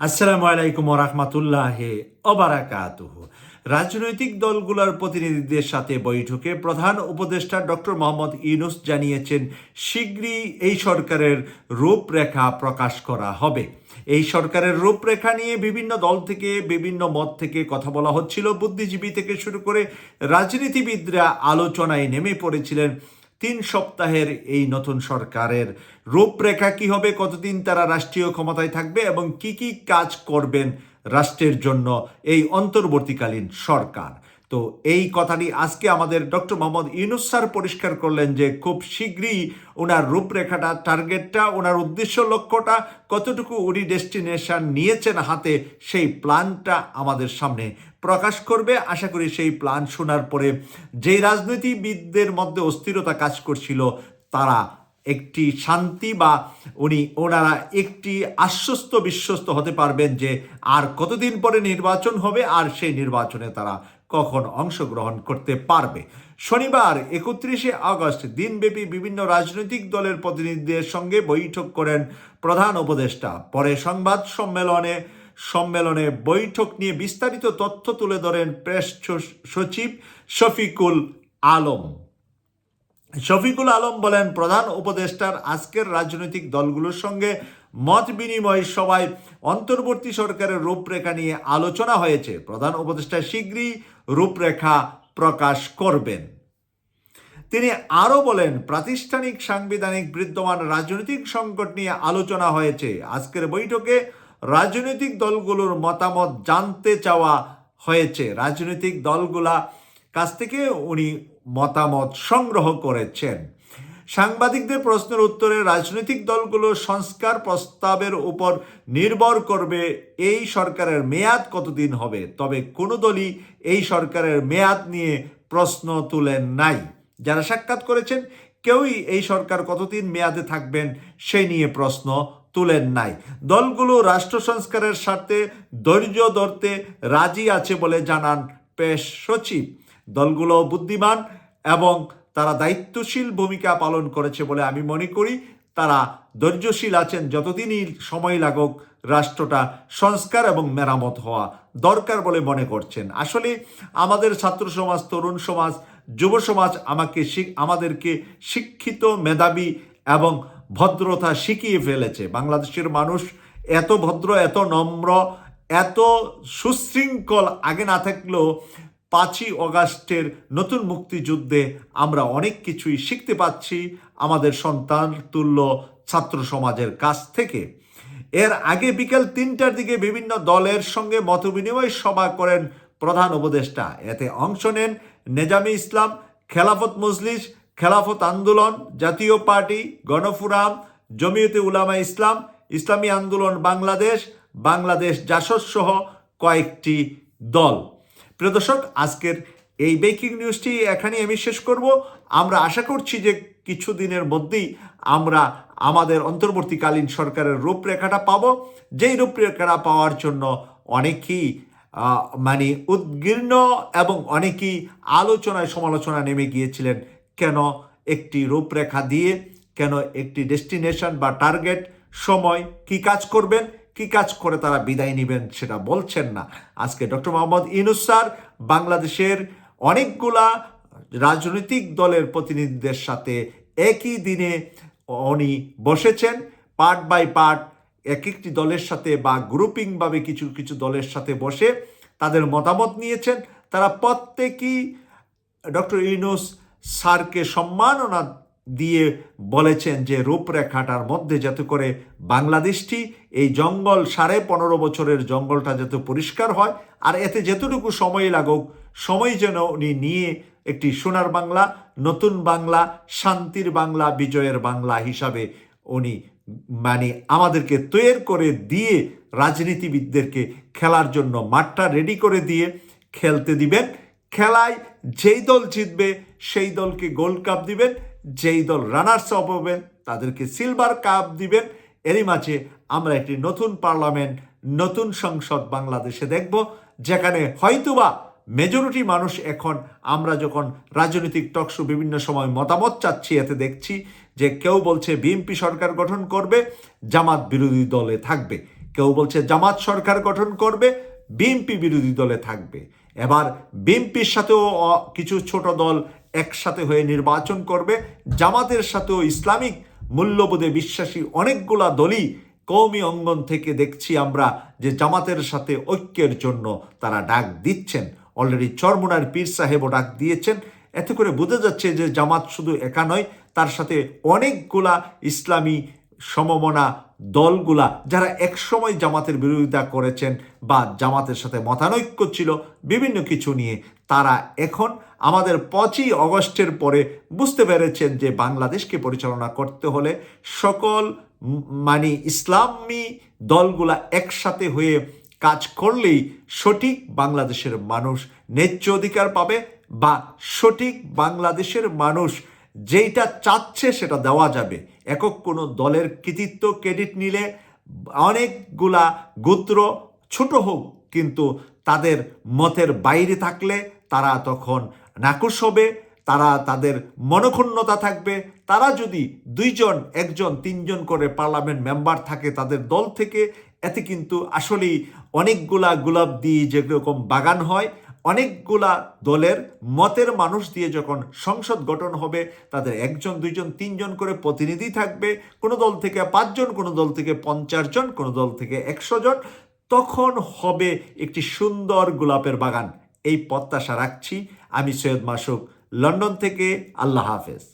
আসসালামু আলাইকুম রহমতুল্লাহ অবারাকাতুহ রাজনৈতিক দলগুলোর প্রতিনিধিদের সাথে বৈঠকে প্রধান উপদেষ্টা ডক্টর মোহাম্মদ ইউনুস জানিয়েছেন, শীঘ্রই এই সরকারের রূপরেখা প্রকাশ করা হবে। এই সরকারের রূপরেখা নিয়ে বিভিন্ন দল থেকে, বিভিন্ন মত থেকে কথা বলা হচ্ছিল। বুদ্ধিজীবী থেকে শুরু করে রাজনীতিবিদরা আলোচনায় নেমে পড়েছিলেন। তিন সপ্তাহের এই নতুন সরকারের রূপরেখা কি হবে? কতদিন তারা রাষ্ট্রীয় ক্ষমতায় থাকবে এবং কি কি কাজ করবেন রাষ্ট্রের জন্য এই অন্তর্বর্তীকালীন সরকার? তো এই কথাটি আজকে আমাদের ডক্টর মোহাম্মদ ইউনুস স্যার পরিষ্কার করলেন যে খুব শীঘ্রই ওনার রূপরেখাটা, টার্গেটটা, ওনার উদ্দেশ্য লক্ষ্যটা, কতটুকু উনি ডেস্টিনেশন নিয়েছেন হাতে, সেই প্ল্যানটা আমাদের সামনে প্রকাশ করবে। আশা করি সেই প্ল্যান শোনার পরে যেই রাজনীতিবিদদের মধ্যে অস্থিরতা কাজ করছিল, তারা একটি শান্তি বা উনি, ওনারা একটি আশ্বস্ত বিশ্বস্ত হতে পারবেন যে আর কতদিন পরে নির্বাচন হবে, আর সেই নির্বাচনে তারা কখন অংশগ্রহণ করতে পারবে? শনিবার, একত্রিশে আগস্ট, দিনব্যাপী বিভিন্ন রাজনৈতিক দলের প্রতিনিধিদের সঙ্গে বৈঠক করেন প্রধান উপদেষ্টা। পরে সংবাদ সম্মেলনে সম্মেলনে বৈঠক নিয়ে বিস্তারিত তথ্য তুলে ধরেন প্রেস সচিব শফিকুল আলম। শফিকুল আলম বলেন, প্রধান উপদেষ্টার আজকের রাজনৈতিক দলগুলোর সঙ্গে মত বিনিময় সভায় অন্তর্বর্তী সরকারের রূপরেখা নিয়ে আলোচনা হয়েছে। প্রধান উপদেষ্টা শীঘ্রই রূপরেখা প্রকাশ করবেন। তিনি আরও বলেন, প্রাতিষ্ঠানিক সাংবিধানিক বিদ্যমান রাজনৈতিক সংকট নিয়ে আলোচনা হয়েছে। আজকের বৈঠকে রাজনৈতিক দলগুলোর মতামত জানতে চাওয়া হয়েছে। রাজনৈতিক দলগুলা কাছ থেকে উনি মতামত সংগ্রহ করেছেন। সাংবাদিকদের প্রশ্নের উত্তরে রাজনৈতিক দলগুলো সংস্কার প্রস্তাবের উপর নির্ভর করবে, এই সরকারের মেয়াদ কতদিন হবে? তবে কোনো দলই এই সরকারের মেয়াদ নিয়ে প্রশ্ন তুলেন নাই। যারা সাক্ষাৎ করেছেন, কেউই এই সরকার কতদিন মেয়াদে থাকবেন সে নিয়ে প্রশ্ন তুলেন নাই। দলগুলো রাষ্ট্র সংস্কারের স্বার্থে ধৈর্য ধরতে রাজি আছে বলে জানান পেশ সচিব। দলগুলো বুদ্ধিমান এবং তারা দায়িত্বশীল ভূমিকা পালন করেছে বলে আমি মনে করি। তারা ধৈর্যশীল আছেন যতদিনই সময় লাগুক, রাষ্ট্রটা সংস্কার এবং মেরামত হওয়া দরকার বলে মনে করছেন। আসলে আমাদের ছাত্র সমাজ, তরুণ সমাজ, যুব সমাজ আমাকে আমাদেরকে শিক্ষিত, মেধাবী এবং ভদ্রতা শিখিয়ে ফেলেছে। বাংলাদেশের মানুষ এত ভদ্র, এত নম্র, এত সুশৃঙ্খল আগে না থাকলেও পাঁচই অগাস্টের নতুন মুক্তিযুদ্ধে আমরা অনেক কিছুই শিখতে পাচ্ছি আমাদের সন্তান তুল্য ছাত্র সমাজের কাছ থেকে। এর আগে বিকেল তিনটার দিকে বিভিন্ন দলের সঙ্গে মতবিনিময় সভা করেন প্রধান উপদেষ্টা। এতে অংশ নেন নেজামি ইসলাম, খেলাফত মজলিস, খেলাফত আন্দোলন, জাতীয় পার্টি, গণফুরাম, জমিয়তে উলামা ইসলাম, ইসলামী আন্দোলন বাংলাদেশ বাংলাদেশ জাসদ সহ কয়েকটি দল। প্রিয় দর্শক, আজকের এই ব্রেকিং নিউজটি এখানেই আমি শেষ করব। আমরা আশা করছি যে কিছুদিনের মধ্যেই আমরা আমাদের অন্তর্বর্তীকালীন সরকারের রূপরেখাটা পাব। যেই রূপরেখাটা পাওয়ার জন্য অনেকেই মানে উদ্গীর্ণ এবং অনেকেই আলোচনায় সমালোচনা নেমে গিয়েছিলেন, কেন একটি রূপরেখা দিয়ে, কেন একটি ডেস্টিনেশন বা টার্গেট সময় কি কাজ করবেন? কি কাজ করে তারা বিদায় নেবেন সেটা বলছেন না। আজকে ডক্টর মোহাম্মদ ইনুস স্যার বাংলাদেশের অনেকগুলা রাজনৈতিক দলের প্রতিনিধিদের সাথে একই দিনে উনি বসেছেন, পার্ট বাই পার্ট এক একটি দলের সাথে বা গ্রুপিংভাবে কিছু কিছু দলের সাথে বসে তাদের মতামত নিয়েছেন। তারা প্রত্যেকেই ডক্টর ইউনুস স্যারকে সম্মাননা দিয়ে বলেছেন যে রূপরেখাটার মধ্যে যাতে করে বাংলাদেশটি এই জঙ্গল সাড়ে পনেরো বছরের জঙ্গলটা যাতে পরিষ্কার হয়, আর এতে যেতটুকু সময় লাগুক, সময় যেন উনি নিয়ে একটি সোনার বাংলা, নতুন বাংলা, শান্তির বাংলা, বিজয়ের বাংলা হিসাবে উনি মানে আমাদেরকে তৈরি করে দিয়ে রাজনীতিবিদদেরকে খেলার জন্য মাঠটা রেডি করে দিয়ে খেলতে দিবেন। খেলায় যেই দল জিতবে, সেই দলকে গোল্ড কাপ দিবেন। যেই দল রানার্স আপ হবেন, তাদেরকে সিলভার কাপ দিবেন। এরই মাঝে আমরা একটি নতুন পার্লামেন্ট নতুন সংসদ বাংলাদেশে দেখব, যেখানে হয়তোবা মেজরিটি মানুষ এখন আমরা যখন রাজনৈতিক টকশো বিভিন্ন সময় মতামত চাচ্ছি, এতে দেখছি যে কেউ বলছে বিএনপি সরকার গঠন করবে, জামাত বিরোধী দলে থাকবে। কেউ বলছে জামাত সরকার গঠন করবে বিএনপি বিরোধী দলে থাকবে। এবার বিএনপির সাথেও কিছু ছোট দল একসাথে হয়ে নির্বাচন করবে। জামাতের সাথেও ইসলামিক মূল্যবোধে বিশ্বাসী অনেকগুলা দলই কৌমি অঙ্গন থেকে দেখছি আমরা যে জামাতের সাথে ঐক্যের জন্য তারা ডাক দিচ্ছেন। অলরেডি চরমুনার পীর সাহেবও ডাক দিয়েছেন। এতে করে বোঝা যাচ্ছে যে জামাত শুধু একা নয়, তার সাথে অনেকগুলা ইসলামী সমমনা দলগুলা যারা একসময় জামাতের বিরোধিতা করেছেন বা জামাতের সাথে মতানৈক্য ছিল, বিভিন্ন কিছু নিয়ে, তারা এখন আমাদের পঁচিশ অগস্টের পরে বুঝতে পেরেছেন যে বাংলাদেশকে পরিচালনা করতে হলে সকল মানে ইসলামী দলগুলা একসাথে হয়ে কাজ করলেই সঠিক বাংলাদেশের মানুষ ন্যায্য অধিকার পাবে বা সঠিক বাংলাদেশের মানুষ যেইটা চাচ্ছে সেটা দেওয়া যাবে। একক কোনো দলের কৃতিত্ব ক্রেডিট নিলে অনেকগুলা গোত্র ছোট হোক, কিন্তু তাদের মতের বাইরে থাকলে তারা তখন নাকুশ হবে, তারা তাদের মনক্ষুণ্ণতা থাকবে। তারা যদি দুইজন, একজন, তিনজন করে পার্লামেন্ট মেম্বার থাকে তাদের দল থেকে, এতে কিন্তু আসলেই অনেকগুলা গোলাপ দিয়ে যেরকম বাগান হয় অনেকগুলা দলের মতের মানুষ দিয়ে যখন সংসদ গঠন হবে, তাদের একজন, দুইজন, তিনজন করে প্রতিনিধি থাকবে, কোনো দল থেকে পাঁচজন, কোনো দল থেকে পঞ্চাশ জন কোনো দল থেকে একশো জন তখন হবে একটি সুন্দর গোলাপের বাগান। এই প্রত্যাশা রাখছি। আমি সৈয়দ মাসুক, লন্ডন থেকে, আল্লাহ হাফেজ।